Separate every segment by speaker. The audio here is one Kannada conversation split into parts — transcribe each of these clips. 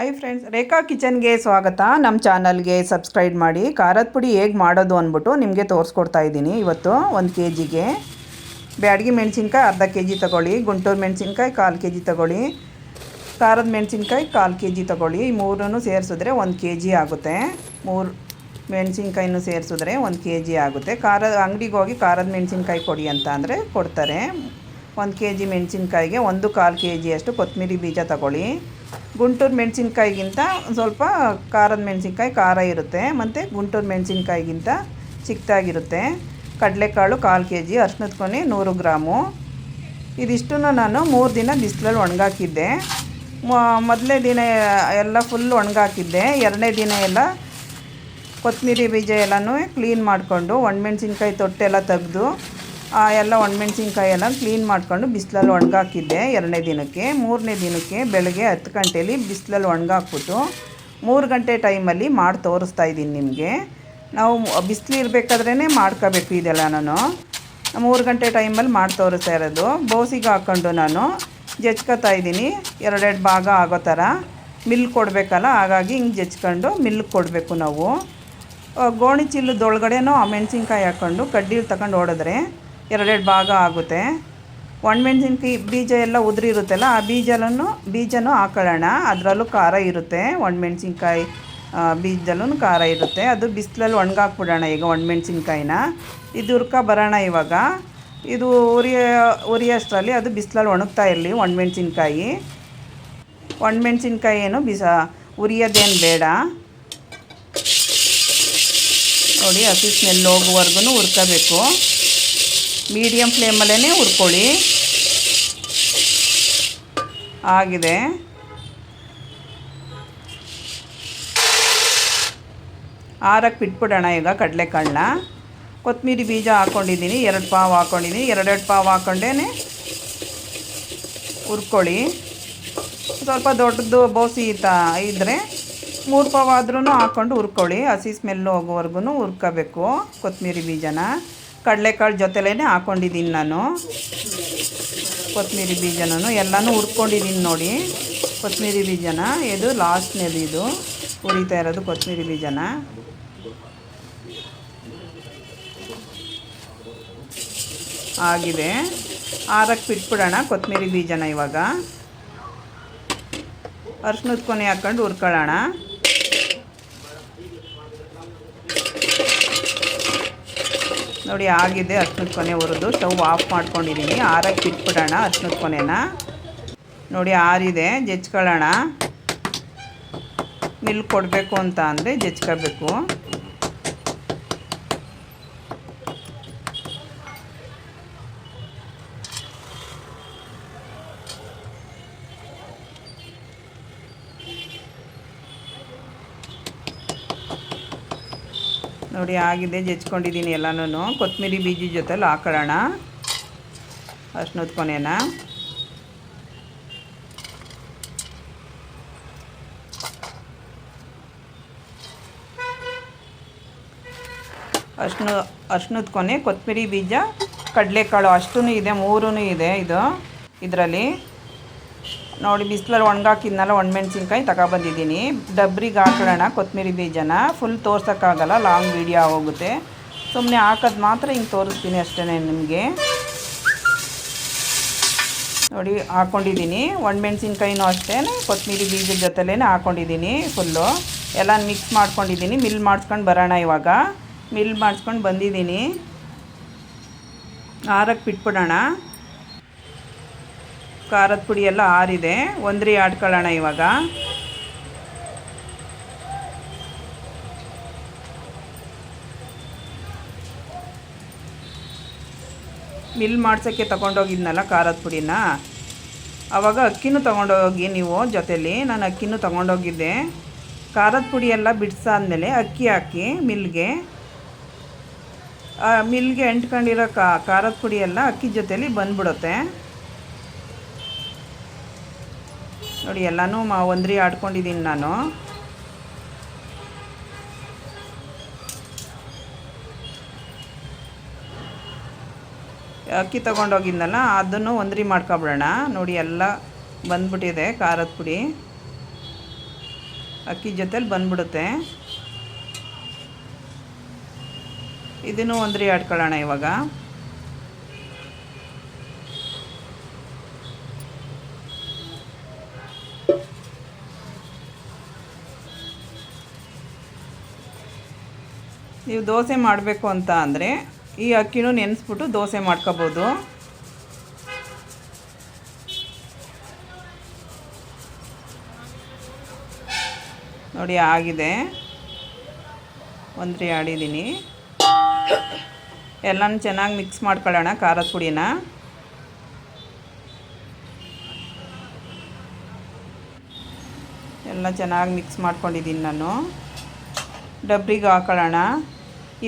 Speaker 1: ಹಾಯ್ ಫ್ರೆಂಡ್ಸ್ ರೇಖಾ ಕಿಚನ್ಗೆ ಸ್ವಾಗತ. ನಮ್ಮ ಚಾನಲ್ಗೆ ಸಬ್ಸ್ಕ್ರೈಬ್ ಮಾಡಿ. ಖಾರದ ಪುಡಿ ಹೇಗೆ ಮಾಡೋದು ಅಂದ್ಬಿಟ್ಟು ನಿಮಗೆ ತೋರಿಸ್ಕೊಡ್ತಾ ಇದ್ದೀನಿ ಇವತ್ತು ಒಂದು ಕೆ ಜಿಗೆ ಬ್ಯಾಡಗಿ ಮೆಣಸಿನ್ಕಾಯಿ ಅರ್ಧ ಕೆ ಜಿ ತೊಗೊಳ್ಳಿ, ಗುಂಟೂರು ಮೆಣಸಿನ್ಕಾಯಿ ಕಾಲು ಕೆ ಜಿ ತೊಗೊಳ್ಳಿ, ಖಾರದ ಮೆಣಸಿನ್ಕಾಯಿ ಕಾಲು ಕೆ ಜಿ ತೊಗೊಳ್ಳಿ. ಈ ಮೂರನ್ನು ಸೇರಿಸಿದ್ರೆ ಒಂದು ಕೆ ಜಿ ಆಗುತ್ತೆ. ಮೂರು ಮೆಣಸಿನ್ಕಾಯಿನೂ ಸೇರಿಸಿದ್ರೆ ಒಂದು ಕೆ ಜಿ ಆಗುತ್ತೆ. ಖಾರ ಅಂಗಡಿಗೆ ಹೋಗಿ ಖಾರದ ಮೆಣಸಿನ್ಕಾಯಿ ಕೊಡಿ ಅಂತ ಅಂದರೆ ಕೊಡ್ತಾರೆ. ಒಂದು ಕೆ ಜಿ ಮೆಣಸಿನ್ಕಾಯಿಗೆ ಒಂದು ಕಾಲು ಕೆ ಜಿಯಷ್ಟು ಕೊತ್ತಂಬರಿ ಬೀಜ ತಗೊಳ್ಳಿ. ಗುಂಟೂರು ಮೆಣಸಿನ್ಕಾಯಿಗಿಂತ ಸ್ವಲ್ಪ ಖಾರದ ಮೆಣಸಿನ್ಕಾಯಿ ಖಾರ ಇರುತ್ತೆ, ಮತ್ತು ಗುಂಟೂರು ಮೆಣಸಿನ್ಕಾಯಿಗಿಂತ ಚಿಕ್ಕದಾಗಿರುತ್ತೆ. ಕಡಲೆಕಾಳು ಕಾಲು ಕೆ ಜಿ ಅರ್ಶಿನದ ಕೊನೆ ನೂರು ಗ್ರಾಮು. ಇದಿಷ್ಟು ನಾನು ಮೂರು ದಿನ ಬಿಸಿಲಲ್ಲಿ ಒಣಗಾಕಿದ್ದೆ. ಮೊದಲನೇ ದಿನ ಎಲ್ಲ ಫುಲ್ ಒಣಗಾಕಿದ್ದೆ. ಎರಡನೇ ದಿನ ಎಲ್ಲ ಕೊತ್ತಂಬರಿ ಬೀಜ ಎಲ್ಲನೂ ಕ್ಲೀನ್ ಮಾಡಿಕೊಂಡು ಒಣಮೆಣ್ಸಿನ್ಕಾಯಿ ತೊಟ್ಟೆಲ್ಲ ತೆಗೆದು ಎಲ್ಲ ಒಣಮೆಣ್ಸಿನ್ಕಾಯಿ ಎಲ್ಲ ಕ್ಲೀನ್ ಮಾಡ್ಕೊಂಡು ಬಿಸಿಲಲ್ಲಿ ಒಣಗಾಕಿದ್ದೆ ಎರಡನೇ ದಿನಕ್ಕೆ. ಮೂರನೇ ದಿನಕ್ಕೆ ಬೆಳಗ್ಗೆ ಹತ್ತು ಗಂಟೇಲಿ ಬಿಸಿಲಲ್ಲಿ ಒಣಗಾಕ್ಬಿಟ್ಟು ಮೂರು ಗಂಟೆ ಟೈಮಲ್ಲಿ ಮಾಡಿ ತೋರಿಸ್ತಾ ಇದ್ದೀನಿ ನಿಮಗೆ. ನಾವು ಬಿಸಿಲು ಇರಬೇಕಾದ್ರೇ ಮಾಡ್ಕೋಬೇಕು ಇದೆಲ್ಲ ನಾನು. ಮೂರು ಗಂಟೆ ಟೈಮಲ್ಲಿ ಮಾಡಿ ತೋರಿಸ್ತಾ ಇರೋದು. ಬೋಸಿಗೆ ಹಾಕ್ಕೊಂಡು ನಾನು ಜಚ್ಕೋತಾ ಇದ್ದೀನಿ. ಎರಡೆರಡು ಭಾಗ ಆಗೋ ಥರ ಮಿಲ್ ಕೊಡಬೇಕಲ್ಲ, ಹಾಗಾಗಿ ಹಿಂಗೆ ಜಚ್ಕೊಂಡು ಮಿಲ್ ಕೊಡಬೇಕು ನಾವು. ಗೋಣಿ ಚೀಲದೊಳಗಡೆನೂ ಆ ಮೆಣಸಿನ್ಕಾಯಿ ಹಾಕ್ಕೊಂಡು ಕಡ್ಡಿಲಿ ತಗೊಂಡು ಹೊಡೆದ್ರೆ ಎರಡೆರಡು ಭಾಗ ಆಗುತ್ತೆ. ಒಣಮೆಣ್ಸಿನ್ಕಾಯಿ ಬೀಜ ಎಲ್ಲ ಉದುರಿರುತ್ತಲ್ಲ, ಆ ಬೀಜಲೂ ಬೀಜನೂ ಹಾಕೊಳ್ಳೋಣ. ಅದರಲ್ಲೂ ಖಾರ ಇರುತ್ತೆ. ಒಣಮೆಣ್ಸಿನ್ಕಾಯಿ ಬೀಜದಲ್ಲೂ ಖಾರ ಇರುತ್ತೆ. ಅದು ಬಿಸಿಲಲ್ಲಿ ಒಣಗಾಕ್ಬಿಡೋಣ ಈಗ ಒಣಮೆಣ್ಸಿನ್ಕಾಯಿನ. ಇದು ಹುರ್ಕ ಬರೋಣ ಇವಾಗ. ಇದು ಉರಿಯ, ಉರಿಯೋಷ್ಟರಲ್ಲಿ ಅದು ಬಿಸಿಲಲ್ಲಿ ಒಣಗ್ತಾ ಇರಲಿ ಒಣಮೆಣ್ಸಿನ್ಕಾಯಿ. ಒಣಮೆಣ್ಸಿನ್ಕಾಯಿ ಏನು ಬಿಸ, ಉರಿಯೋದೇನು ಬೇಡ. ನೋಡಿ ಹಸಿ ಸ್ಮೆಲ್ ಹೋಗುವವರೆಗೂ ಹುರ್ಕೋಬೇಕು. ಮೀಡಿಯಮ್ ಫ್ಲೇಮಲ್ಲೇ ಹುರ್ಕೊಳ್ಳಿ. ಆಗಿದೆ. ಆರಕ್ಕೆ ಬಿಟ್ಬಿಡೋಣ ಈಗ ಕಡಲೆಕಾಳನ್ನ. ಕೊತ್ತಂಬರಿ ಬೀಜ ಹಾಕ್ಕೊಂಡಿದ್ದೀನಿ ಎರಡು ಪಾವು ಹಾಕ್ಕೊಂಡಿದ್ದೀನಿ ಎರಡೆರಡು ಪಾವು ಹಾಕ್ಕೊಂಡೇ ಹುರ್ಕೊಳ್ಳಿ. ಸ್ವಲ್ಪ ದೊಡ್ಡದು ಬೋಸಿ ಇದ್ದರೆ ಮೂರು ಪಾವು ಆದ್ರೂ ಹಾಕ್ಕೊಂಡು ಹುರ್ಕೊಳ್ಳಿ. ಹಸಿ ಸ್ಮೆಲ್ ಹೋಗೋವರೆಗೂ ಹುರ್ಕೋಬೇಕು ಕೊತ್ತಂಬರಿ ಬೀಜನ. ಕಡಲೆಕಾಳು ಜೊತೆಲೇ ಹಾಕ್ಕೊಂಡಿದ್ದೀನಿ ನಾನು. ಕೊತ್ತಂಬರಿ ಬೀಜನೂ ಎಲ್ಲನೂ ಹುರ್ಕೊಂಡಿದ್ದೀನಿ ನೋಡಿ. ಕೊತ್ತಂಬರಿ ಬೀಜನ, ಇದು ಲಾಸ್ಟ್ನೇದು ಇದು. ಹುರಿತಾ ಇರೋದು ಕೊತ್ತಂಬರಿ ಬೀಜನ. ಆಗಿದೆ. ಆರಕ್ಕೆ ಬಿಟ್ಬಿಡೋಣ ಕೊತ್ತಂಬರಿ ಬೀಜನ ಇವಾಗ. ಅರ್ಶಿನದ ಕೊನೆ ಹಾಕ್ಕೊಂಡು ಹುರ್ಕೊಳ್ಳೋಣ. ನೋಡಿ, ಆಗಿದೆ ಅರ್ಶಿನದ ಕೊನೆ ಹುರಿದು ಸ್ಟವ್ ಆಫ್ ಮಾಡ್ಕೊಂಡಿದ್ದೀನಿ ಆರಕ್ಕೆ ಇಟ್ಬಿಡೋಣ ಅರ್ಶಿನದ ಕೊನೆನ. ನೋಡಿ, ಆರಿದೆ. ಜಜ್ಕೊಳ್ಳೋಣ. ಮಿಲ್ಕ್ ಕೊಡಬೇಕು ಅಂತ ಅಂದರೆ ಜಜ್ಕೋಬೇಕು ನೋಡಿ ಆಗಿದೆ ಜಚ್ಕೊಂಡಿದ್ದೀನಿ ಎಲ್ಲನೂ ಕೊತ್ತಂಬರಿ ಬೀಜ ಜೊತೆಲಿ ಹಾಕೊಳ್ಳೋಣ. ಅಷ್ಟು ಕೊನೆನ ಅಷ್ಟು ಅಷ್ಟು ಕೊನೆ, ಕೊತ್ತಂಬರಿ ಬೀಜ, ಕಡಲೆಕಾಳು ಅಷ್ಟೂ ಇದೆ ಮೂರೂ ಇದೆ ಇದು, ಇದರಲ್ಲಿ. ನೋಡಿ, ಬಿಸಿಲಲ್ಲಿ ಒಣಗಾಕಿದ್ನಲ್ಲ ಒಣಮೆಣ್ಸಿನ್ಕಾಯಿ ತಗೊಬಂದಿದ್ದೀನಿ. ಡಬ್ರಿಗೆ ಹಾಕೊಳ್ಳೋಣ, ಕೊತ್ತಂಬರಿ ಬೀಜನ. ಫುಲ್ ತೋರ್ಸೋಕ್ಕಾಗಲ್ಲ ಲಾಂಗ್ ವೀಡಿಯೋ ಹೋಗುತ್ತೆ. ಸುಮ್ಮನೆ ಹಾಕೋದು ಮಾತ್ರ ಹಿಂಗೆ ತೋರಿಸ್ತೀನಿ ಅಷ್ಟೇ ನಿಮಗೆ. ನೋಡಿ ಹಾಕ್ಕೊಂಡಿದ್ದೀನಿ ಒಣಮೆಣ್ಸಿನ್ಕಾಯಿನೂ ಅಷ್ಟೇ ಕೊತ್ತಂಬರಿ ಬೀಜದ ಜೊತೆಲೇ ಹಾಕ್ಕೊಂಡಿದ್ದೀನಿ ಫುಲ್ಲು ಎಲ್ಲ ಮಿಕ್ಸ್ ಮಾಡ್ಕೊಂಡಿದ್ದೀನಿ. ಮಿಲ್ ಮಾಡಿಸ್ಕೊಂಡು ಬರೋಣ ಇವಾಗ. ಮಿಲ್ ಮಾಡಿಸ್ಕೊಂಡು ಬಂದಿದ್ದೀನಿ. ಆರಕ್ಕೆ ಬಿಟ್ಬಿಡೋಣ. ಖಾರದ ಪುಡಿ ಎಲ್ಲ ಆರಿದೆ. ಒಂದ್ರಿ ಆಡ್ಕೊಳ್ಳೋಣ ಇವಾಗ. ಮಿಲ್ ಮಾಡ್ಸೋಕ್ಕೆ ತೊಗೊಂಡೋಗಿದ್ನಲ್ಲ ಖಾರದ ಪುಡಿನ? ಆವಾಗ ಅಕ್ಕಿನೂ ತೊಗೊಂಡೋಗಿ ನೀವು ಜೊತೇಲಿ. ನಾನು ಅಕ್ಕಿನೂ ತೊಗೊಂಡೋಗಿದ್ದೆ. ಖಾರದ ಪುಡಿ ಎಲ್ಲ ಬಿಡಿಸಾದ್ಮೇಲೆ ಅಕ್ಕಿ ಹಾಕಿ ಮಿಲ್ಗೆ. ಮಿಲ್ಗೆ ಎಂಟ್ಕೊಂಡಿರೋ ಖಾರದ ಪುಡಿ ಎಲ್ಲ ಅಕ್ಕಿ ಜೊತೇಲಿ ಬಂದ್ಬಿಡುತ್ತೆ. ನೋಡಿ, ಎಲ್ಲನೂ ಮಾ ಒಂದ್ರಿ ಆಡ್ಕೊಂಡಿದ್ದೀನಿ ನಾನು. ಅಕ್ಕಿ ತೊಗೊಂಡೋಗಿದ್ನಲ್ಲ, ಅದನ್ನು ಒಂದ್ರಿ ಮಾಡ್ಕೊಬಿಡೋಣ. ನೋಡಿ, ಎಲ್ಲ ಬಂದ್ಬಿಟ್ಟಿದೆ, ಖಾರದ ಪುಡಿ. ಅಕ್ಕಿ ಜೊತೇಲಿ ಬಂದ್ಬಿಡುತ್ತೆ. ಇದನ್ನು ಒಂದ್ರಿ ಆಡ್ಕೊಳ್ಳೋಣ ಇವಾಗ. ನೀವು ದೋಸೆ ಮಾಡಬೇಕು ಅಂತ ಅಂದರೆ ಈ ಅಕ್ಕಿನೂ ನೆನೆಸ್ಬಿಟ್ಟು ದೋಸೆ ಮಾಡ್ಕೋಬೋದು. ನೋಡಿ, ಆಗಿದೆ. ಒಂದ್ರಿ ಆಡಿದ್ದೀನಿ. ಎಲ್ಲನೂ ಚೆನ್ನಾಗಿ ಮಿಕ್ಸ್ ಮಾಡ್ಕೊಳ್ಳೋಣ, ಖಾರದ ಪುಡಿನ. ಎಲ್ಲ ಚೆನ್ನಾಗಿ ಮಿಕ್ಸ್ ಮಾಡ್ಕೊಂಡಿದ್ದೀನಿ ನಾನು. ಡಬ್ರಿಗೆ ಹಾಕೊಳ್ಳೋಣ.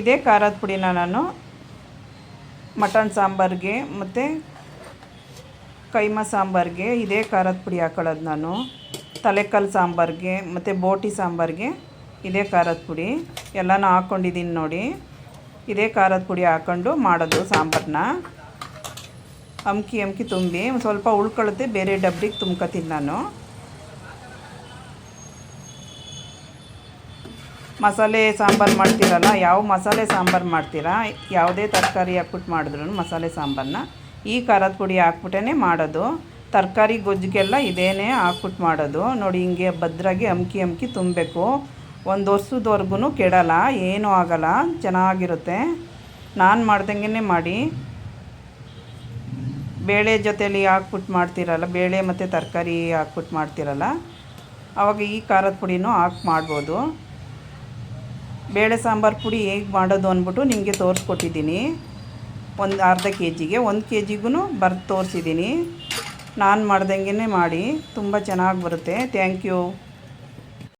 Speaker 1: ಇದೇ ಖಾರದ ಪುಡಿನ ನಾನು ಮಟನ್ ಸಾಂಬಾರಿಗೆ ಮತ್ತು ಕೈಮ ಸಾಂಬಾರಿಗೆ ಇದೇ ಖಾರದ ಪುಡಿ ಹಾಕೊಳ್ಳೋದು ನಾನು. ತಲೆಕಲ್ ಸಾಂಬಾರಿಗೆ ಮತ್ತು ಬೋಟಿ ಸಾಂಬಾರಿಗೆ ಇದೇ ಖಾರದ ಪುಡಿ. ಎಲ್ಲನೂ ಹಾಕ್ಕೊಂಡಿದ್ದೀನಿ ನೋಡಿ. ಇದೇ ಖಾರದ ಪುಡಿ ಹಾಕ್ಕೊಂಡು ಮಾಡೋದು ಸಾಂಬಾರನ್ನ ಅಮ್ಕಿ ಅಮ್ಕಿ ತುಂಬಿ ಸ್ವಲ್ಪ ಉಳ್ಕೊಳ್ಳುತ್ತೆ, ಬೇರೆ ಡಬ್ರಿಗೆ ತುಂಬ್ಕೊತೀನಿ ನಾನು. ಮಸಾಲೆ ಸಾಂಬಾರು ಮಾಡ್ತೀರಲ್ಲ, ಯಾವ ಮಸಾಲೆ ಸಾಂಬಾರು ಮಾಡ್ತೀರಾ, ಯಾವುದೇ ತರಕಾರಿ ಹಾಕ್ಬಿಟ್ಟು ಮಾಡಿದ್ರು ಮಸಾಲೆ ಸಾಂಬಾರನ್ನ ಈ ಖಾರದ ಪುಡಿ ಹಾಕ್ಬಿಟ್ಟೇ ಮಾಡೋದು. ತರಕಾರಿ ಗೊಜ್ಜಿಗೆಲ್ಲ ಇದೇನೇ ಹಾಕ್ಬಿಟ್ಟು ಮಾಡೋದು. ನೋಡಿ, ಹಿಂಗೆ ಭದ್ರಾಗಿ ಅಮ್ಕಿ ಅಮ್ಕಿ ತುಂಬಬೇಕು. ಒಂದು ವರ್ಷದವರೆಗೂ ಕೆಡಲ್ಲ, ಏನೂ ಆಗಲ್ಲ, ಚೆನ್ನಾಗಿರುತ್ತೆ. ನಾನು ಮಾಡ್ದಂಗೆ ಮಾಡಿ. ಬೇಳೆ ಜೊತೇಲಿ ಹಾಕ್ಬಿಟ್ಟು ಮಾಡ್ತೀರಲ್ಲ, ಬೇಳೆ ಮತ್ತು ತರಕಾರಿ ಹಾಕ್ಬಿಟ್ಟು ಮಾಡ್ತೀರಲ್ಲ ಆವಾಗ ಈ ಖಾರದ ಪುಡಿನೂ ಹಾಕಿ ಮಾಡ್ಬೋದು. ಬೇಳೆ ಸಾಂಬಾರು ಪುಡಿ ಹೇಗೆ ಮಾಡೋದು ಅಂದ್ಬಿಟ್ಟು ನಿಮಗೆ ತೋರಿಸ್ಕೊಟ್ಟಿದ್ದೀನಿ. ಒಂದು ಅರ್ಧ ಕೆ ಜಿಗೆ ಒಂದು ಕೆ ಜಿಗೂ ಬರ್ದು ತೋರಿಸಿದ್ದೀನಿ. ನಾನು ಮಾಡ್ದಂಗೆ ಮಾಡಿ, ತುಂಬ ಚೆನ್ನಾಗಿ ಬರುತ್ತೆ. Thank you